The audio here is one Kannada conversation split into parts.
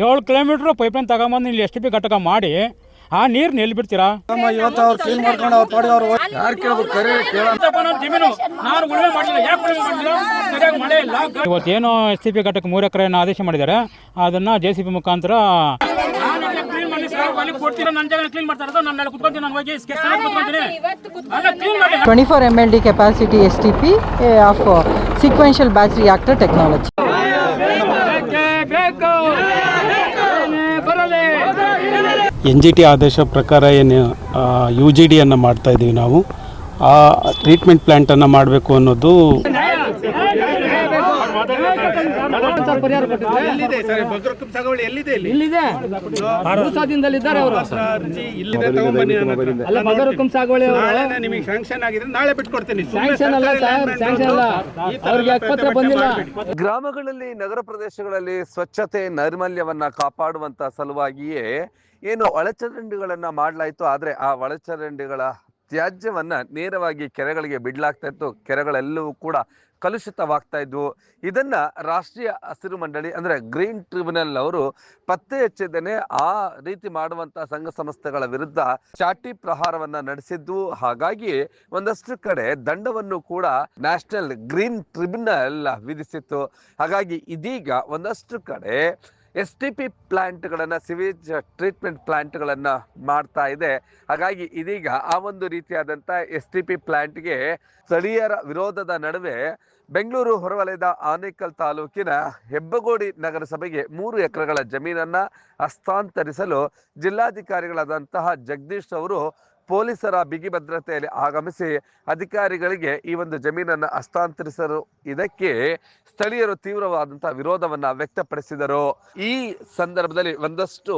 ಏಳು ಕಿಲೋಮೀಟ್ರ್ ಪೈಪ್ಲೈನ್ ತಗೊಂಬಂದು ಇಲ್ಲಿ ಎಷ್ಟು ಬಿ ಘಟಕ ಮಾಡಿ ಆ ನೀರು ಎಲ್ಲಿ ಬಿಡ್ತೀರಾ? ಇವತ್ತು ಅವ್ರು ಕ್ಲೀನ್ ಮಾಡ್ಕೊಂಡು ಅವ್ರ ಪಾಡಿಗೆ ಅವ್ರು ಹೋಗಿ- ಯಾರು ಕೇಳ್ಬೇಕು? ಕರೆ ಕೇಳ. ಜಮೀನು. ನಾನು ಉಳುಮೆ ಮಾಡಿಲ್ಲ ಯಾಕೆ ಉಳುಮೆ ಮಾಡಿಲ್ಲ ಸರಿಯಾಗಿ ಮಳೆ ಇಲ್ಲ. ಇವತ್ತೇನು ಎಸ್ ಟಿ ಪಿ ಘಟಕ ಮೂರು ಎಕರೆಯನ್ನು ಆದೇಶ ಮಾಡಿದ್ದಾರೆ. ಅದನ್ನ ಜೆ ಸಿ ಪಿ ಮುಖಾಂತರ twenty four M L D capacity S T P of sequential battery reactor ಹೋಗಿ ಎನ್ ಜಿ ಟಿ ಆದೇಶ ಪ್ರಕಾರ ಏನು ಯು ಜಿ ಡಿಯನ್ನು ಮಾಡ್ತಾ ಇದ್ದೀವಿ ನಾವು. ಆ ಟ್ರೀಟ್ಮೆಂಟ್ ಪ್ಲ್ಯಾಂಟನ್ನು ಮಾಡಬೇಕು ಅನ್ನೋದು ಎಲ್ಲಿದೆ? ಸರ್ ಬಗ್ರಕ್ಕಂ ಸಾಗುವಳಿ ಎಲ್ಲಿದೆ ಇಲ್ಲಿ? ಇಲ್ಲಿದೆ. ಭೂಸಾದಿಂದಲ್ಲಿದ್ದಾರೆ ಅವರು. ಇಲ್ಲಿದೆ ತಗೊಂಬನ್ನಿ ನನ್ನ ಅಲ್ಲ ಬಗರುಕುಂ ಸಾಗುವಳಿ ಅವರು ನಿಮಗೆ ಶಾಂಕ್ಷನ್ ಆಗಿದ್ರೆ ನಾಳೆ ಬಿಟ್ಕೊಡ್ತೀನಿ. ಸುಮ್ನೆ ಅಲ್ಲ ಸರ್ land ಅಲ್ಲ. ಈ ತರ ಅವ್ರಿಗೆ ಪತ್ರ ಪ್ರತಿಭಟನೆ ಬಂದಿಲ್ಲ. ಗ್ರಾಮಗಳಲ್ಲಿ ನಗರ ಪ್ರದೇಶಗಳಲ್ಲಿ ಸ್ವಚ್ಛತೆ ನೈರ್ಮಲ್ಯವನ್ನ ಕಾಪಾಡುವಂತ ಸಲುವಾಗಿಯೇ ಏನು ಒಳಚರಂಡಿಗಳನ್ನ ಮಾಡಲಾಯಿತು, ಆದರೆ ಆ ಒಳಚರಂಡಿಗಳ ತ್ಯಾಜ್ಯವನ್ನ ನೇರವಾಗಿ ಕೆರೆಗಳಿಗೆ ಬಿಡ್ಲಾಗ್ತಾ ಇತ್ತು. ಕೆರೆಗಳೆಲ್ಲವೂ ಕೂಡ ಕಲುಷಿತವಾಗ್ತಾ ಇದ್ವು. ಇದನ್ನ ರಾಷ್ಟ್ರೀಯ ಹಸಿರು ಮಂಡಳಿ ಅಂದ್ರೆ ಗ್ರೀನ್ ಟ್ರಿಬ್ಯುನಲ್ ಅವರು ಪತ್ತೆ ಹಚ್ಚಿದ್ದೇನೆ. ಆ ರೀತಿ ಮಾಡುವಂತ ಸಂಘ ಸಂಸ್ಥೆಗಳ ವಿರುದ್ಧ ಚಾಟಿ ಪ್ರಹಾರವನ್ನ ನಡೆಸಿದ್ದು. ಹಾಗಾಗಿ ಒಂದಷ್ಟು ಕಡೆ ದಂಡವನ್ನು ಕೂಡ ನ್ಯಾಷನಲ್ ಗ್ರೀನ್ ಟ್ರಿಬ್ಯುನಲ್ ವಿಧಿಸಿತ್ತು. ಹಾಗಾಗಿ ಇದೀಗ ಒಂದಷ್ಟು ಕಡೆ ಎಸ್ ಟಿ ಪಿ ಪ್ಲ್ಯಾಂಟ್ಗಳನ್ನು ಸಿವೇಜ್ ಟ್ರೀಟ್ಮೆಂಟ್ ಪ್ಲ್ಯಾಂಟ್ಗಳನ್ನು ಮಾಡ್ತಾ ಇದೆ. ಹಾಗಾಗಿ ಇದೀಗ ಆ ಒಂದು ರೀತಿಯಾದಂಥ ಎಸ್ ಟಿ ಪಿ ಪ್ಲಾಂಟ್ಗೆ ಸ್ಥಳೀಯರ ವಿರೋಧದ ನಡುವೆ ಬೆಂಗಳೂರು ಹೊರವಲಯದ ಆನೇಕಲ್ ತಾಲೂಕಿನ ಹೆಬ್ಬಗೋಡಿ ನಗರಸಭೆಗೆ ಮೂರು ಎಕರೆಗಳ ಜಮೀನನ್ನು ಹಸ್ತಾಂತರಿಸಲು ಜಿಲ್ಲಾಧಿಕಾರಿಗಳಾದಂತಹ ಜಗದೀಶ್ ಅವರು ಪೊಲೀಸರ ಬಿಗಿ ಭದ್ರತೆಯಲ್ಲಿ ಆಗಮಿಸಿ ಅಧಿಕಾರಿಗಳಿಗೆ ಈ ಒಂದು ಜಮೀನನ್ನ ಹಸ್ತಾಂತರಿಸಲು ಇದಕ್ಕೆ ಸ್ಥಳೀಯರು ತೀವ್ರವಾದಂತಹ ವಿರೋಧವನ್ನ ವ್ಯಕ್ತಪಡಿಸಿದರು. ಈ ಸಂದರ್ಭದಲ್ಲಿ ಒಂದಷ್ಟು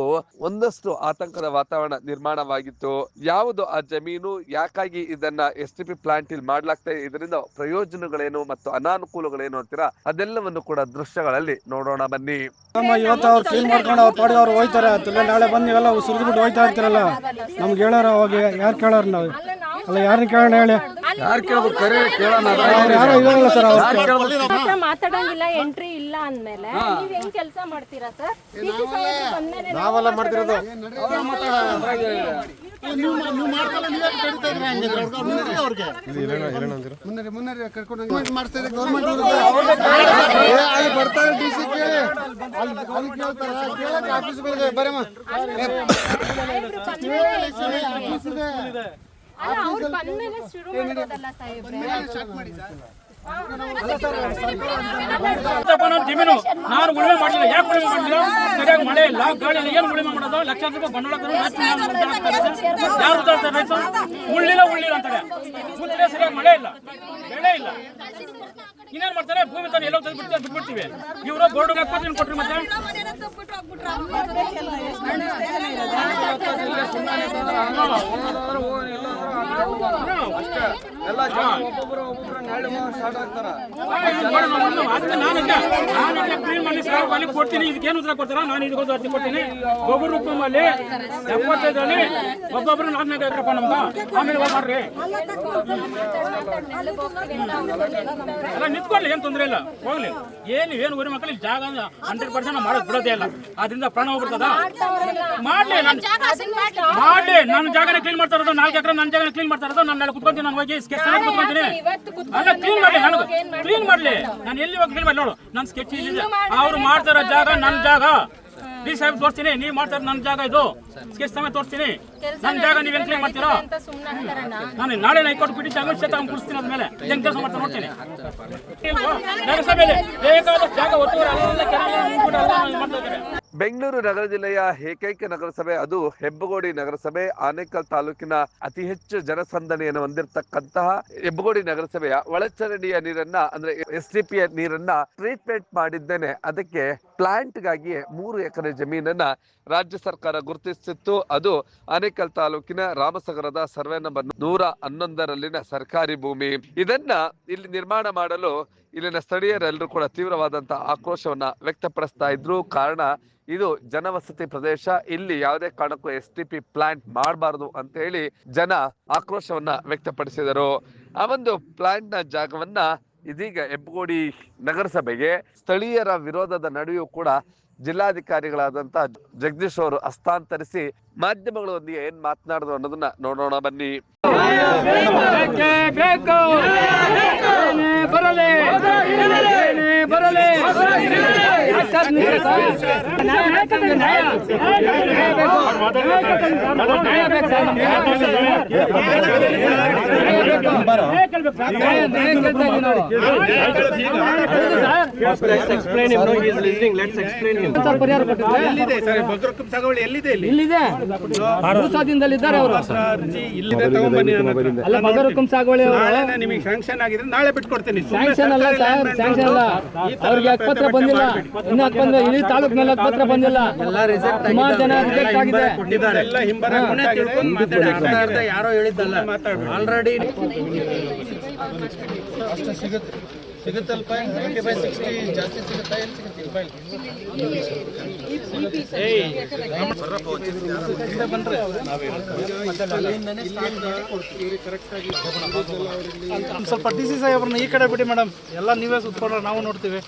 ಒಂದಷ್ಟು ಆತಂಕದ ವಾತಾವರಣ ನಿರ್ಮಾಣವಾಗಿತ್ತು. ಯಾವುದು ಆ ಜಮೀನು, ಯಾಕಾಗಿ ಇದನ್ನ ಎಸ್ ಟಿ ಪಿ ಪ್ಲಾಂಟ್ ಇಲ್ಲಿ ಮಾಡ್ಲಾಗ್ತಾ ಇದೆ, ಇದರಿಂದ ಪ್ರಯೋಜನಗಳೇನು ಮತ್ತು ಅನಾನುಕೂಲಗಳೇನು ಅಂತೀರಾ, ಅದೆಲ್ಲವನ್ನು ಕೂಡ ದೃಶ್ಯಗಳಲ್ಲಿ ನೋಡೋಣ ಬನ್ನಿ. ಇವತ್ತು ಅವ್ರು ಮಾಡ್ಕೊಂಡು ಹೋಯ್ತಾರೆ ನಾಳೆ ಬಂದು ನೀವೆಲ್ಲ ಸುರಿದ್ಬಿಟ್ಟು ಹೋಯ್ತಾ ಇರ್ತೀರಲ್ಲ? ನಮ್ಗೆ ಹೇಳೋರ ಹೋಗಿ ಯಾರು ಕೇಳೋರು ನಾವು? ಅಲ್ಲ ಯಾರನ್ನ ಕೇಳೋಣ ಹೇಳಿ. ಹತ್ರ ಮಾತಾಡಂಗಿಲ್ಲ ಎಂಟ್ರಿ ಇಲ್ಲ ಅಂದ್ಮೇಲೆ ನೀವ್ ಹೆಂಗ್ ಕೆಲಸ ಮಾಡ್ತೀರಾ ಸರ್ ನಾವೆಲ್ಲ ಮಾಡ್ತಿರೋದು ಅಲ್ಲ ಶುರು ಮಾಡೋದಲ್ಲ ಸಾಹೇಬ್ರೆ ಜಮೀನು ನಾನು ಉಳುಮೆ ಮಾಡಿಲ್ಲ ಯಾಕೆ ಉಳುಮೆ ಮಾಡಿಲ್ಲ ಸರಿಯಾಗಿ ಮಳೆ ಇಲ್ಲ ಗಾಳಿ ಇಲ್ಲ ಏನು ಉಳುಮೆ ಮಾಡೋದು ಲಕ್ಷಾಂತರ ರೂಪಾಯಿ ಬಂಡವಾಳ ಯಾರು ಉದ್ದಾಡ್ತಾರೆ ರೈತ ಉಳ್ಳಿಲ್ಲ ಉಳ್ಳಿಲ್ಲ ಅಂತಾರೆ ಮುಂಚೆ ಸರಿಯಾಗಿ ಮಳೆ ಇಲ್ಲ ಬೆಳೆ ಇಲ್ಲ ಇನ್ನೇನ್ ಮಾಡ್ತಾರೆ ಭೂಮಿ ತಂದು ಎಲ್ಲೋ ತಂದು ಬಿಡ್ತಾರೆ ಬಿಟ್ಬಿಡ್ತೀವಿ ಇವರು ಬೋರ್ಡ್ ಹಾಕ್ಬೋದು ಕೊಟ್ರಿ ಮತ್ತೆ ಎಲ್ಲ ಜನ ಕ್ಲೀನ್ ಮಾಡಿ ಕೊಡ್ತೀನಿ ಇದಕ್ಕೇನು ಉತ್ತರ ಕೊಡ್ತಾರ ನಾನು ಕೊಡ್ತೀನಿ ಒಬ್ಬರು ಎಪ್ಪತ್ತೈದರಲ್ಲಿ ಒಬ್ಬೊಬ್ರು ನಾಲ್ಕು ಆಮೇಲೆ ಮಾಡ್ರಿ ಅಲ್ಲ ನಿಂತ್ಕೊಳ್ಳಿ ಏನು ತೊಂದರೆ ಇಲ್ಲ ಹೋಗ್ಲಿ ಏನು ಏನು ಊರಿ ಮಕ್ಕಳು ಜಾಗ ಹಂಡ್ರೆಡ್ ಪರ್ಸೆಂಟ್ ಮಾಡೋದು ಬಿಡೋದೇ ಇಲ್ಲ ಅದರಿಂದ ಪ್ರಾಣ ಹೋಗ್ಬಿಡ್ತದ ಮಾಡ್ಲಿ ನಾನು ಮಾಡ್ಲಿ ನನ್ನ ಜಾಗನ ಕ್ಲೀನ್ ಮಾಡ್ತಾ ಇರೋದು ನಾಲ್ಕು ಎಕರೆ ನನ್ನ ಜಾಗ ಕ್ಲೀನ್ ಮಾಡ್ತಾ ಇರೋದು ನಾನು ಕುತ್ಕೊಂತೀನಿ ನಾನು ಹೋಗಿ ಸ್ಕೆಚ್ ಕುತ್ಕೊಂತೀನಿ ಅಲ್ಲ ಕ್ಲೀನ್ ಮಾಡಿ ನಾನು ಕ್ಲೀನ್ ಮಾಡ್ಲಿ? ನಾನು ಎಲ್ಲಿ ಹೋಗಿ ಕ್ಲೀನ್ ಮಾಡಿ ನೋಡು. ನನ್ನ ಸ್ಕೆಚ್ ಇಲ್ಲಿದೆ ಅವ್ರು ಮಾಡ್ತಾರೋ ಜಾಗ ನನ್ನ ಜಾಗ. ಡಿ ಸಾಹೇಬ್ ತೋರಿಸ್ತೀನಿ ನೀವು ಮಾಡ್ತಾರ ನನ್ನ ಜಾಗ ಇದು. ಸ್ಕೆಚ್ ಸಮಯ ತೋರಿಸ್ತೀನಿ. ನನ್ನ ಜಾಗ ನೀವೇನು ಕ್ಲೀನ್ ಮಾಡ್ತೀರಾ? ನಾನು ನಾಳೆ ಹೈಕೋರ್ಟ್ ಬಿಟ್ಟು ಅಮಿತ್ ಶಾ ತಗೊಂಡು ಕುಡಿಸ್ತೀನಿ ಅದ್ಮೇಲೆ. ಹೆಂಗ್ ಕೆಲಸ ಮಾಡ್ತಾ ನೋಡ್ತೀನಿ? ನಗರಸಭೆಯಲ್ಲಿ ಬೇಕಾದಷ್ಟು ಜಾಗ ಅಲ್ಲೆಲ್ಲ ಎಲ್ಲ ಮಾಡ್ತಾ ಇದ್ದಾರೆ. ಬೆಂಗಳೂರು ನಗರ ಜಿಲ್ಲೆಯ ಏಕೈಕ ನಗರಸಭೆ, ಅದು ಹೆಬ್ಬಗೋಡಿ ನಗರಸಭೆ, ಆನೇಕಲ್ ತಾಲೂಕಿನ ಅತಿ ಹೆಚ್ಚು ಜನಸಂದಣಿಯನ್ನು ಹೊಂದಿರತಕ್ಕಂತಹ ಹೆಬ್ಬಗೋಡಿ ನಗರಸಭೆಯ ಒಳಚರಂಡಿಯ ನೀರನ್ನ, ಅಂದ್ರೆ ಎಸ್ ಟಿ ಪಿಯ ನೀರನ್ನ ಟ್ರೀಟ್ಮೆಂಟ್ ಮಾಡಿದ್ದೇನೆ. ಅದಕ್ಕೆ ಪ್ಲಾಂಟ್ಗಾಗಿ ಮೂರು ಎಕರೆ ಜಮೀನನ್ನ ರಾಜ್ಯ ಸರ್ಕಾರ ಗುರುತಿಸಿತ್ತು. ಅದು ಆನೇಕಲ್ ತಾಲೂಕಿನ ರಾಮಸಾಗರದ ಸರ್ವೆ ನಂಬರ್ ನೂರ ಹನ್ನೊಂದರಲ್ಲಿನ ಸರ್ಕಾರಿ ಭೂಮಿ. ಇದನ್ನ ಇಲ್ಲಿ ನಿರ್ಮಾಣ ಮಾಡಲು ಇಲ್ಲಿನ ಸ್ಥಳೀಯರೆಲ್ಲರೂ ಕೂಡ ತೀವ್ರವಾದಂತಹ ಆಕ್ರೋಶವನ್ನ ವ್ಯಕ್ತಪಡಿಸ್ತಾ ಇದ್ರು. ಕಾರಣ ಇದು ಜನವಸತಿ ಪ್ರದೇಶ. ಇಲ್ಲಿ ಯಾವುದೇ ಕಾರಣಕ್ಕೂ ಎಸ್ ಟಿ ಪಿ ಪ್ಲಾಂಟ್ ಮಾಡಬಾರದು ಅಂತ ಹೇಳಿ ಜನ ಆಕ್ರೋಶವನ್ನ ವ್ಯಕ್ತಪಡಿಸಿದರು. ಆ ಒಂದು ಪ್ಲಾಂಟ್ನ ಜಾಗವನ್ನ ಇದೀಗ ಹೆಬ್ಬಗೋಡಿ ನಗರಸಭೆಗೆ ಸ್ಥಳೀಯರ ವಿರೋಧದ ನಡುವೆಯೂ ಕೂಡ ಜಿಲ್ಲಾಧಿಕಾರಿಗಳಾದಂತ ಜಗದೀಶ್ ಅವರು ಹಸ್ತಾಂತರಿಸಿ ಮಾಧ್ಯಮಗಳೊಂದಿಗೆ ಏನ್ ಮಾತನಾಡಿದ್ರು ಅನ್ನೋದನ್ನ ನೋಡೋಣ ಬನ್ನಿ ಬೇಕೇ ಬೇಕು ಏನೇ ಬರಲಿ ಏನೇ ಬರಲಿ ಸರ್, ನಿಜ ಸರ್. ನ್ಯಾಯ ಬೇಕು ನಮ್ಗೆ, ನ್ಯಾಯ. ನ್ಯಾಯ ಬೇಕು. ನ್ಯಾಯ ಬೇಕು ಸರ್, ನಮ್ಗೆ ನ್ಯಾಯ ಬೇಕು ಸರ್. ನ್ಯಾಯ ಬೇಕು. ನ್ಯಾಯ, ನ್ಯಾಯ ಪರಿಹಾರ ಕೊಟ್ಟಿದ್ರೆ? ಇಲ್ಲಿದೆ ಅಲ್ಲ ಬಗರುಕುಂ ಸಾಗುವಳಿ ನಿಮಗೆ ಸ್ಯಾಂಕ್ಷನ್ ಆಗಿದ್ರೆ ನಾಳೆ ಬಿಟ್ಕೊಡ್ತೀನಿ ಸ್ಯಾಂಕ್ಷನ್ ಅಲ್ಲ ಸರ್ ಸ್ಯಾಂಕ್ಷನ್ ಅಲ್ಲ ಅವ್ರಿಗೆ ಬಂದಿಲ್ಲ ಇನ್ನು ಬಂದ ಇಡೀ ತಾಲೂಕಿನಲ್ಲಿ ಪತ್ರ ಬಂದಿಲ್ಲ. ಸುಮಾರು ಜನ ರಿಜೆಕ್ಟ್ ಆಗಿದೆ. ಯಾರೋ ಹೇಳಿದ್ದಲ್ಲ. ಆಲ್ರೆಡಿ ಸ್ವಲ್ಪ ಡಿ ಸಿ ಸಾಹೇಬ್ರನ್ನ ಈ ಕಡೆ ಬಿಡಿ ಮೇಡಮ್. ಎಲ್ಲ ನೀವೇ ಸುತ್ಕೊಂಡ್ರೆ ನಾವು ನೋಡ್ತೀವಿ.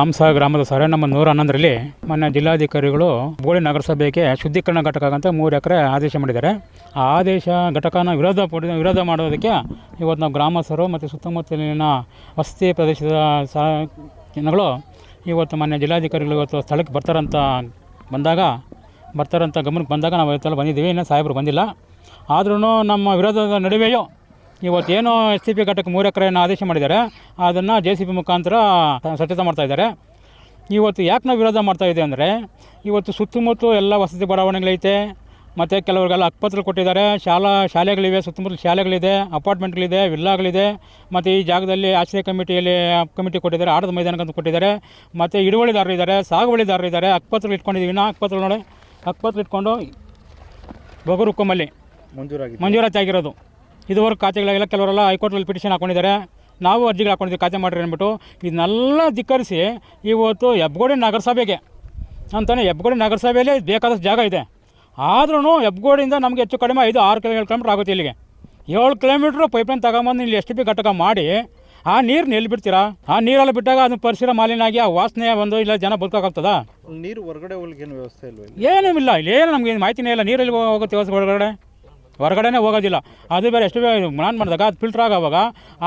ಹಂಸ ಗ್ರಾಮದ ಸರ, ನಮ್ಮ ನೂರ ಹನ್ನೊಂದರಲ್ಲಿ ಮೊನ್ನೆ ಜಿಲ್ಲಾಧಿಕಾರಿಗಳು ಬೋಳಿ ನಗರಸಭೆಗೆ ಶುದ್ಧೀಕರಣ ಘಟಕ ಅಂತ ಮೂರು ಎಕರೆ ಆದೇಶ ಮಾಡಿದ್ದಾರೆ. ಆ ಆದೇಶ ಘಟಕನ ವಿರೋಧ ಪಡಿ, ವಿರೋಧ ಮಾಡೋದಕ್ಕೆ ಇವತ್ತು ನಾವು ಗ್ರಾಮಸ್ಥರು ಮತ್ತು ಸುತ್ತಮುತ್ತಲಿನ ವಸತಿ ಪ್ರದೇಶದ ಸ ಜನಗಳು ಇವತ್ತು ಮೊನ್ನೆ ಜಿಲ್ಲಾಧಿಕಾರಿಗಳು ಇವತ್ತು ಸ್ಥಳಕ್ಕೆ ಬರ್ತಾರಂತ ಬಂದಾಗ, ಬರ್ತಾರಂತ ಗಮನಕ್ಕೆ ಬಂದಾಗ ನಾವು ಇವತ್ತೆಲ್ಲ ಬಂದಿದ್ದೀವಿ. ಇನ್ನೂ ಸಾಹೇಬರು ಬಂದಿಲ್ಲ. ಆದ್ರೂ ನಮ್ಮ ವಿರೋಧದ ನಡುವೆಯೂ ಇವತ್ತೇನು ಎಸ್ ಸಿ ಪಿ ಘಟಕ ಮೂರು ಎಕರೆಯನ್ನು ಆದೇಶ ಮಾಡಿದ್ದಾರೆ. ಅದನ್ನು ಜೆ ಸಿ ಪಿ ಮುಖಾಂತರ ಸ್ವಚ್ಛತೆ ಮಾಡ್ತಾ ಇದ್ದಾರೆ. ಇವತ್ತು ಯಾಕೆ ನಾವು ವಿರೋಧ ಮಾಡ್ತಾ ಇದೆ ಅಂದರೆ ಇವತ್ತು ಸುತ್ತಮುತ್ತ ಎಲ್ಲ ವಸತಿ ಬಡಾವಣೆಗಳೈತೆ ಮತ್ತು ಕೆಲವರಿಗೆಲ್ಲ ಆಸ್ಪತ್ರೆ ಕೊಟ್ಟಿದ್ದಾರೆ. ಶಾಲಾ ಶಾಲೆಗಳಿವೆ ಸುತ್ತಮುತ್ತಲು ಶಾಲೆಗಳಿದೆ ಅಪಾರ್ಟ್ಮೆಂಟ್ಗಳಿದೆ ವಿಲ್ಲಾಗಳಿದೆ ಮತ್ತು ಈ ಜಾಗದಲ್ಲಿ ಆಶ್ರಯ ಕಮಿಟಿಯಲ್ಲಿ ಕಮಿಟಿ ಕೊಟ್ಟಿದ್ದಾರೆ ಆಟದ ಮೈದಾನಕ್ಕಂತ ಕೊಟ್ಟಿದ್ದಾರೆ. ಮತ್ತು ಹಿಡುವಳಿದಾರರು ಇದ್ದಾರೆ ಸಾಗುವಳಿದಾರರು ಇದ್ದಾರೆ. ಆಸ್ಪತ್ರೆ ಇಟ್ಕೊಂಡಿದ್ದೀವಿ. ನಾ ಆಸ್ಪತ್ರೆ ನೋಡಿ ಆಸ್ಪತ್ರೆ ಇಟ್ಕೊಂಡು ಬಗರುಕ್ಕಮ್ಮಲ್ಲಿ ಮಂಜೂರಾಗಿ ಮಂಜೂರಾತಿ ಆಗಿರೋದು. ಇದುವರೆಗೆ ಖಾತೆಗಳಾಗಿಲ್ಲ ಕೆಲವರೆಲ್ಲ ಹೈಕೋರ್ಟ್ನಲ್ಲಿ ಪಿಟಿಷನ್ ಹಾಕೊಂಡಿದ್ದಾರೆ. ನಾವು ಅರ್ಜಿಗಳು ಹಾಕೊಂಡಿದ್ದೀವಿ ಖಾತೆ ಮಾಡಿರಿ ಅಂದ್ಬಿಟ್ಟು ಇದನ್ನೆಲ್ಲ ಧಿಕ್ಕರಿಸಿ ಇವತ್ತು ಹೆಬ್ಗೋಡಿ ನಗರಸಭೆಗೆ ಅಂತಾನೆ ಹೆಬ್ಗೋಡಿ ನಗರಸಭೆಯಲ್ಲಿ ಬೇಕಾದಷ್ಟು ಜಾಗ ಇದೆ. ಆದ್ರೂ ಹೆಬ್ಗೋಡಿಯಿಂದ ನಮಗೆ ಹೆಚ್ಚು ಕಡಿಮೆ ಐದು ಆರು ಕಿಲೋಮೀಟ್ರ್ ಆಗುತ್ತೆ ಇಲ್ಲಿಗೆ. ಏಳು ಕಿಲೋಮೀಟ್ರ್ ಪೈಪ್ಲೈನ್ ತಗೊಂಬಂದು ಇಲ್ಲಿ ಎಸ್ ಟಿ ಪಿ ಘಟಕ ಮಾಡಿ ಆ ನೀರು ಎಲ್ಲಿ ಬಿಡ್ತೀರಾ? ಆ ನೀರೆಲ್ಲ ಬಿಟ್ಟಾಗ ಅದನ್ನ ಪರಿಸರ ಮಾಲಿನ್ಯ ಆಗಿ ಆ ವಾಸನೆ ಒಂದು ಇಲ್ಲ ಜನ ಬದುಕಾಗ್ತದ ನೀರು ಹೊರಗಡೆ ಹೋಗ್ಲಿಕ್ಕೆ ಏನು ವ್ಯವಸ್ಥೆ ಇಲ್ಲ? ಏನೂ ಇಲ್ಲ ಏನು ನಮಗೆ ಮಾಹಿತಿನೇ ಇಲ್ಲ. ನೀರಲ್ಲಿ ಹೋಗುತ್ತೆ ಹೊರಗಡೆ? ಹೊರಗಡೆನೇ ಹೋಗೋದಿಲ್ಲ. ಅದು ಬೇರೆ ಎಷ್ಟು ನಾನು ಮಾಡಿದಾಗ ಅದು ಫಿಲ್ಟರ್ ಆಗೋವಾಗ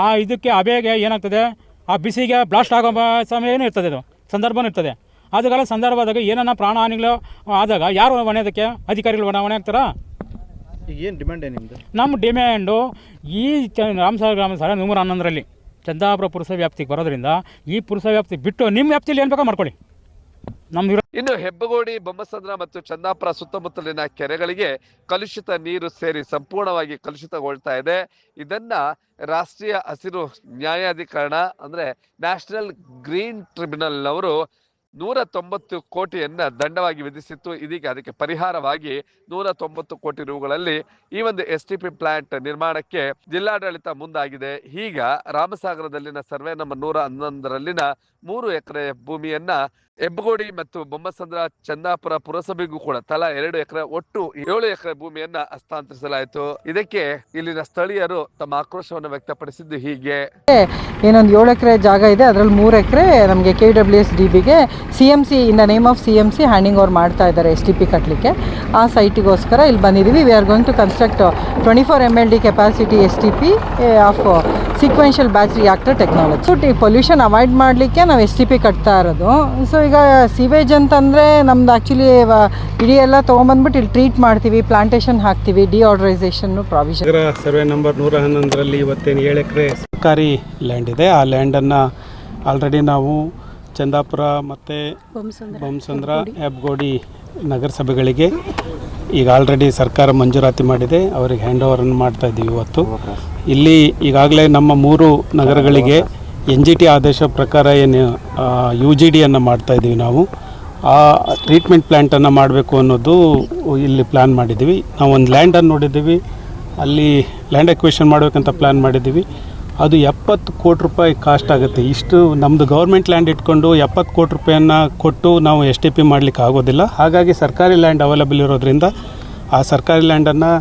ಆ ಇದಕ್ಕೆ ಅಬೆಗೆ ಏನಾಗ್ತದೆ? ಆ ಬಿಸಿಗೆ ಬ್ಲಾಸ್ಟ್ ಆಗೋ ಸಮಯನೂ ಇರ್ತದೆ ಅದು. ಸಂದರ್ಭನೂ ಇರ್ತದೆ. ಅದಕ್ಕೆಲ್ಲ ಸಂದರ್ಭದಾಗ ಏನನ್ನ ಪ್ರಾಣ ಹಾನಿಗಳು ಆದಾಗ ಯಾರು ಹೊಣೆ ಅದಕ್ಕೆ? ಅಧಿಕಾರಿಗಳು ಹೊಣೆ ಆಗ್ತಾರಾ? ಏನು ಡಿಮ್ಯಾಂಡ್ ಏನಿದೆ ನಮ್ಮ ಡಿಮ್ಯಾಂಡು ಈ ಚ ರಾಮಸಾಗರ ಗ್ರಾಮ ಸರ ನೂರ ಹನ್ನೊಂದರಲ್ಲಿ ಚಂದಾಪುರ ಪುರಸಭೆ ವ್ಯಾಪ್ತಿಗೆ ಬರೋದ್ರಿಂದ ಈ ಪುರಸಭೆ ವ್ಯಾಪ್ತಿ ಬಿಟ್ಟು ನಿಮ್ಮ ವ್ಯಾಪ್ತಿಯಲ್ಲಿ ಏನು ಬೇಕಾ ಮಾಡ್ಕೊಳ್ಳಿ. ಇನ್ನು ಹೆಬ್ಬಗೋಡಿ, ಬೊಮ್ಮಸಂದ್ರ ಮತ್ತು ಚಂದಾಪುರ ಸುತ್ತಮುತ್ತಲಿನ ಕೆರೆಗಳಿಗೆ ಕಲುಷಿತ ನೀರು ಸೇರಿ ಸಂಪೂರ್ಣವಾಗಿ ಕಲುಷಿತಗೊಳ್ತಾ ಇದೆ. ಇದನ್ನ ರಾಷ್ಟ್ರೀಯ ಹಸಿರು ನ್ಯಾಯಾಧಿಕರಣ ಅಂದ್ರೆ ನ್ಯಾಷನಲ್ ಗ್ರೀನ್ ಟ್ರಿಬ್ಯುನಲ್ ಅವರು ನೂರ ತೊಂಬತ್ತು ಕೋಟಿಯನ್ನ ದಂಡವಾಗಿ ವಿಧಿಸಿತ್ತು. ಇದೀಗ ಅದಕ್ಕೆ ಪರಿಹಾರವಾಗಿ ನೂರ ತೊಂಬತ್ತು ಕೋಟಿ ರೂಗಳಲ್ಲಿ ಈ ಒಂದು ಎಸ್ ಟಿ ಪಿ ಪ್ಲಾಂಟ್ ನಿರ್ಮಾಣಕ್ಕೆ ಜಿಲ್ಲಾಡಳಿತ ಮುಂದಾಗಿದೆ. ಈಗ ರಾಮಸಾಗರದಲ್ಲಿನ ಸರ್ವೆ ನಂಬರ್ ನೂರ ಹನ್ನೊಂದರಲ್ಲಿನ ಮೂರು ಎಕರೆ ಭೂಮಿಯನ್ನ ಹೆಬ್ಬಗೋಡಿ ಮತ್ತು ಬೊಮ್ಮಸಂದ್ರ ಚಂದಾಪುರ ಪುರಸಭೆಗೂ ಕೂಡ ತಲಾ ಎರಡು ಎಕರೆ ಒಟ್ಟು ಏಳು ಎಕರೆ ಭೂಮಿಯನ್ನ ಹಸ್ತಾಂತರಿಸಲಾಯಿತು. ಇದಕ್ಕೆ ಇಲ್ಲಿನ ಸ್ಥಳೀಯರು ತಮ್ಮ ಆಕ್ರೋಶವನ್ನು ವ್ಯಕ್ತಪಡಿಸಿದ್ದು ಹೀಗೆ. ಏನೊಂದು ಏಳು ಎಕರೆ ಜಾಗ ಇದೆ, ಅದರಲ್ಲಿ ಮೂರು ಎಕರೆ ನಮಗೆ ಕೆ ಡಬ್ಲ್ಯೂ ಎಸ್ ಡಿ ಬಿಗೆ C M C in the name of C M C handing over ಮಾಡ್ತಾ ಇದ್ದಾರೆ ಎಸ್ ಟಿ ಪಿ ಕಟ್ಟಲಿಕ್ಕೆ ಆ ಸೈಟಿಗೋಸ್ಕರ ಇಲ್ಲಿ ಬಂದಿದ್ದೀವಿ. We are going to construct twenty four M L D capacity S T P of sequential batch reactor technology so pollution avoid ಮಾಡಲಿಕ್ಕೆ ನಾವು ಎಸ್ ಟಿ ಪಿ ಕಟ್ತಾ ಇರೋದು. ಸೊ ಈಗ ಸಿವೇಜ್ ಅಂತಂದರೆ ನಮ್ದು ಆ್ಯಕ್ಚುಲಿ ಇಡೀ ಎಲ್ಲ ತೊಗೊಂಬಂದ್ಬಿಟ್ಟು ಇಲ್ಲಿ ಟ್ರೀಟ್ ಮಾಡ್ತೀವಿ ಪ್ಲಾಂಟೇಶನ್ ಹಾಕ್ತೀವಿ ಡಿಆರ್ಡರೈಸೇಷನ್ ಪ್ರಾವಿಷನ್ ಸರ್ವೆ ನಂಬರ್ ನೂರ ಹನ್ನೊಂದರಲ್ಲಿ ಇವತ್ತೇನು ಏಳು ಎಕರೆ ಸರ್ಕಾರಿ ಲ್ಯಾಂಡ್ ಇದೆ. ಆ ಲ್ಯಾಂಡನ್ನು ಆಲ್ರೆಡಿ ನಾವು ಚಂದಾಪುರ ಮತ್ತು ಬೊಮ್ಮಸಂದ್ರ ಹೆಬ್ಗೋಡಿ ನಗರಸಭೆಗಳಿಗೆ ಈಗ ಆಲ್ರೆಡಿ ಸರ್ಕಾರ ಮಂಜೂರಾತಿ ಮಾಡಿದೆ ಅವರಿಗೆ ಹ್ಯಾಂಡ್ ಓವರನ್ನು ಮಾಡ್ತಾ ಇದ್ದೀವಿ ಇವತ್ತು. ಇಲ್ಲಿ ಈಗಾಗಲೇ ನಮ್ಮ ಮೂರು ನಗರಗಳಿಗೆ ಎನ್ ಜಿ ಟಿ ಆದೇಶ ಪ್ರಕಾರ ಏನು ಯು ಜಿ ಡಿಯನ್ನು ಮಾಡ್ತಾ ಇದ್ದೀವಿ ನಾವು. ಆ ಟ್ರೀಟ್ಮೆಂಟ್ ಪ್ಲ್ಯಾಂಟನ್ನು ಮಾಡಬೇಕು ಅನ್ನೋದು ಇಲ್ಲಿ ಪ್ಲ್ಯಾನ್ ಮಾಡಿದ್ದೀವಿ. ನಾವು ಒಂದು ಲ್ಯಾಂಡನ್ನು ನೋಡಿದ್ದೀವಿ. ಅಲ್ಲಿ ಲ್ಯಾಂಡ್ ಎಕ್ವೇಷನ್ ಮಾಡಬೇಕಂತ ಪ್ಲ್ಯಾನ್ ಮಾಡಿದ್ದೀವಿ. ಅದು ಎಪ್ಪತ್ತು ಕೋಟಿ ರೂಪಾಯಿ ಕಾಸ್ಟ್ ಆಗುತ್ತೆ. ಇಷ್ಟು ನಮ್ಮದು ಗೌರ್ಮೆಂಟ್ ಲ್ಯಾಂಡ್ ಇಟ್ಕೊಂಡು ಎಪ್ಪತ್ತು ಕೋಟಿ ರೂಪಾಯಿಯನ್ನು ಕೊಟ್ಟು ನಾವು ಎಸ್ ಟಿ ಪಿ ಮಾಡಲಿಕ್ಕೆ ಆಗೋದಿಲ್ಲ. ಹಾಗಾಗಿ ಸರ್ಕಾರಿ ಲ್ಯಾಂಡ್ ಅವೈಲಬಲ್ ಇರೋದ್ರಿಂದ ಆ ಸರ್ಕಾರಿ ಲ್ಯಾಂಡನ್ನು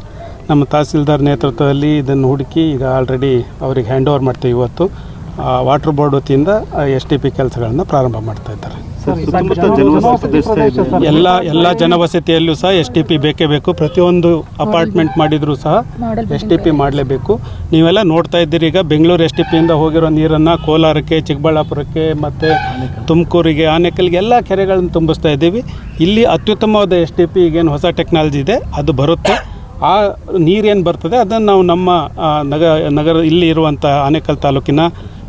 ನಮ್ಮ ತಹಸೀಲ್ದಾರ್ ನೇತೃತ್ವದಲ್ಲಿ ಇದನ್ನು ಹುಡುಕಿ ಈಗ ಆಲ್ರೆಡಿ ಅವ್ರಿಗೆ ಹ್ಯಾಂಡ್ ಓವರ್ ಮಾಡ್ತೀವಿ ಇವತ್ತು. ವಾಟರ್ ಬೋರ್ಡ್ ವತಿಯಿಂದ ಎಸ್ ಟಿ ಪಿ ಕೆಲಸಗಳನ್ನು ಪ್ರಾರಂಭ ಮಾಡ್ತಾ ಇದ್ದಾರೆ. ಎಲ್ಲ ಎಲ್ಲ ಜನವಸತಿಯಲ್ಲೂ ಸಹ ಎಸ್ ಟಿ ಪಿ ಬೇಕೇ ಬೇಕು. ಪ್ರತಿಯೊಂದು ಅಪಾರ್ಟ್ಮೆಂಟ್ ಮಾಡಿದರೂ ಸಹ ಎಸ್ ಟಿ ಪಿ ಮಾಡಲೇಬೇಕು. ನೀವೆಲ್ಲ ನೋಡ್ತಾ ಇದ್ದೀರಿ ಈಗ ಬೆಂಗಳೂರು ಎಸ್ ಟಿ ಪಿಯಿಂದ ಹೋಗಿರೋ ನೀರನ್ನು ಕೋಲಾರಕ್ಕೆ ಚಿಕ್ಕಬಳ್ಳಾಪುರಕ್ಕೆ ಮತ್ತು ತುಮಕೂರಿಗೆ ಆನೇಕಲ್ಗೆ ಎಲ್ಲ ಕೆರೆಗಳನ್ನು ತುಂಬಿಸ್ತಾ ಇದ್ದೀವಿ. ಇಲ್ಲಿ ಅತ್ಯುತ್ತಮವಾದ ಎಸ್ ಟಿ ಪಿ ಈಗೇನು ಹೊಸ ಟೆಕ್ನಾಲಜಿ ಇದೆ ಅದು ಬರುತ್ತೆ. ಆ ನೀರೇನು ಬರ್ತದೆ ಅದನ್ನು ನಾವು ನಮ್ಮ ನಗ ನಗರ ಇಲ್ಲಿ ಇರುವಂಥ ಆನೇಕಲ್ ತಾಲೂಕಿನ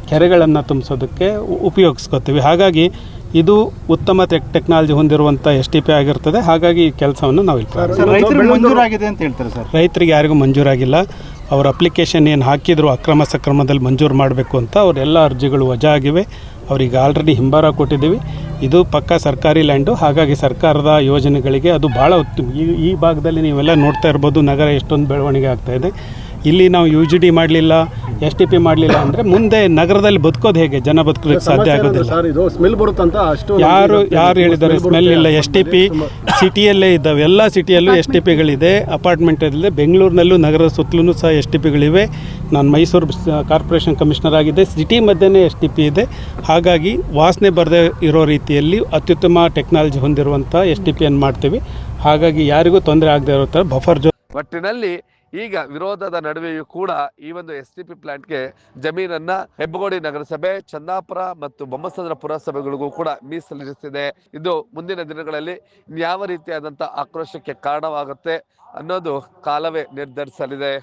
ಕೆರೆಗಳನ್ನು ತುಂಬಿಸೋದಕ್ಕೆ ಉಪಯೋಗಿಸ್ಕೋತೀವಿ. ಹಾಗಾಗಿ ಇದು ಉತ್ತಮ ಟೆಕ್ ಟೆಕ್ನಾಲಜಿ ಹೊಂದಿರುವಂಥ ಎಸ್ ಟಿ ಪಿ ಆಗಿರ್ತದೆ. ಹಾಗಾಗಿ ಈ ಕೆಲಸವನ್ನು ನಾವು ಇಲ್ಲಿ ಮಂಜೂರಾಗಿದೆ ಅಂತ ಹೇಳ್ತಾರೆ ಸರ್. ರೈತರಿಗೆ ಯಾರಿಗೂ ಮಂಜೂರಾಗಿಲ್ಲ. ಅವರ ಅಪ್ಲಿಕೇಶನ್ ಏನು ಹಾಕಿದ್ರು ಅಕ್ರಮ ಸಕ್ರಮದಲ್ಲಿ ಮಂಜೂರು ಮಾಡಬೇಕು ಅಂತ ಅವರೆಲ್ಲ ಅರ್ಜಿಗಳು ವಜಾ ಆಗಿವೆ. ಅವರಿಗೆ ಆಲ್ರೆಡಿ ಹಿಂಬಾರ ಕೊಟ್ಟಿದ್ದೀವಿ. ಇದು ಪಕ್ಕ ಸರ್ಕಾರಿ ಲ್ಯಾಂಡು ಹಾಗಾಗಿ ಸರ್ಕಾರದ ಯೋಜನೆಗಳಿಗೆ ಅದು ಭಾಳ ಉತ್ತಮ. ಈ ಈ ಭಾಗದಲ್ಲಿ ನೀವೆಲ್ಲ ನೋಡ್ತಾ ಇರ್ಬೋದು ನಗರ ಎಷ್ಟೊಂದು ಬೆಳವಣಿಗೆ ಆಗ್ತಾ ಇದೆ. ಇಲ್ಲಿ ನಾವು ಯು ಜಿ ಡಿ ಮಾಡಲಿಲ್ಲ ಎಸ್ ಟಿ ಪಿ ಮಾಡಲಿಲ್ಲ ಅಂದರೆ ಮುಂದೆ ನಗರದಲ್ಲಿ ಬದುಕೋದು ಹೇಗೆ? ಜನ ಬದುಕೋದಕ್ಕೆ ಸಾಧ್ಯ ಆಗೋದಿಲ್ಲ. ಸರ್ ಇದು ಸ್ಮೆಲ್ ಬರುತ್ತಂತ ಅಷ್ಟು ಯಾರು ಯಾರು ಹೇಳಿದ್ದಾರೆ? ಸ್ಮೆಲ್ ಇಲ್ಲ. ಎಸ್ ಟಿ ಪಿ ಸಿಟಿಯಲ್ಲೇ ಇದ್ದಾವೆ. ಎಲ್ಲ ಸಿಟಿಯಲ್ಲೂ ಎಸ್ ಟಿ ಪಿಗಳಿದೆ ಅಪಾರ್ಟ್ಮೆಂಟಲ್ಲಿ ಬೆಂಗಳೂರಿನಲ್ಲೂ ನಗರದ ಸುತ್ತಲೂ ಸಹ ಎಸ್ ಟಿ ಪಿಗಳಿವೆ ನಾನು ಮೈಸೂರು ಕಾರ್ಪೊರೇಷನ್ ಕಮಿಷನರ್ ಆಗಿದೆ ಸಿಟಿ ಮಧ್ಯೆನೇ ಎಸ್ ಟಿ ಪಿ ಇದೆ. ಹಾಗಾಗಿ ವಾಸನೆ ಬರದೇ ಇರೋ ರೀತಿಯಲ್ಲಿ ಅತ್ಯುತ್ತಮ ಟೆಕ್ನಾಲಜಿ ಹೊಂದಿರುವಂಥ ಎಸ್ ಟಿ ಪಿಯನ್ನು ಮಾಡ್ತೀವಿ. ಹಾಗಾಗಿ ಯಾರಿಗೂ ತೊಂದರೆ ಆಗದೆ ಇರೋ ಥರ ಬಫರ್ ಜೋ ಒಟ್ಟಿನಲ್ಲಿ ಈಗ ವಿರೋಧದ ನಡುವೆಯೂ ಕೂಡ ಈ ಒಂದು ಎಸ್ ಟಿ ಪಿ ಪ್ಲಾಂಟ್ಗೆ ಜಮೀನನ್ನ ಹೆಬ್ಬಗೋಡಿ ನಗರಸಭೆ ಚಂದಾಪುರ ಮತ್ತು ಬೊಮ್ಮಸಂದ್ರ ಪುರಸಭೆಗಳಿಗೂ ಕೂಡ ಮೀಸಲಿರಿಸಿದೆ. ಇದು ಮುಂದಿನ ದಿನಗಳಲ್ಲಿ ಯಾವ ರೀತಿಯಾದಂಥ ಆಕ್ರೋಶಕ್ಕೆ ಕಾರಣವಾಗುತ್ತೆ ಅನ್ನೋದು ಕಾಲವೇ ನಿರ್ಧರಿಸಲಿದೆ.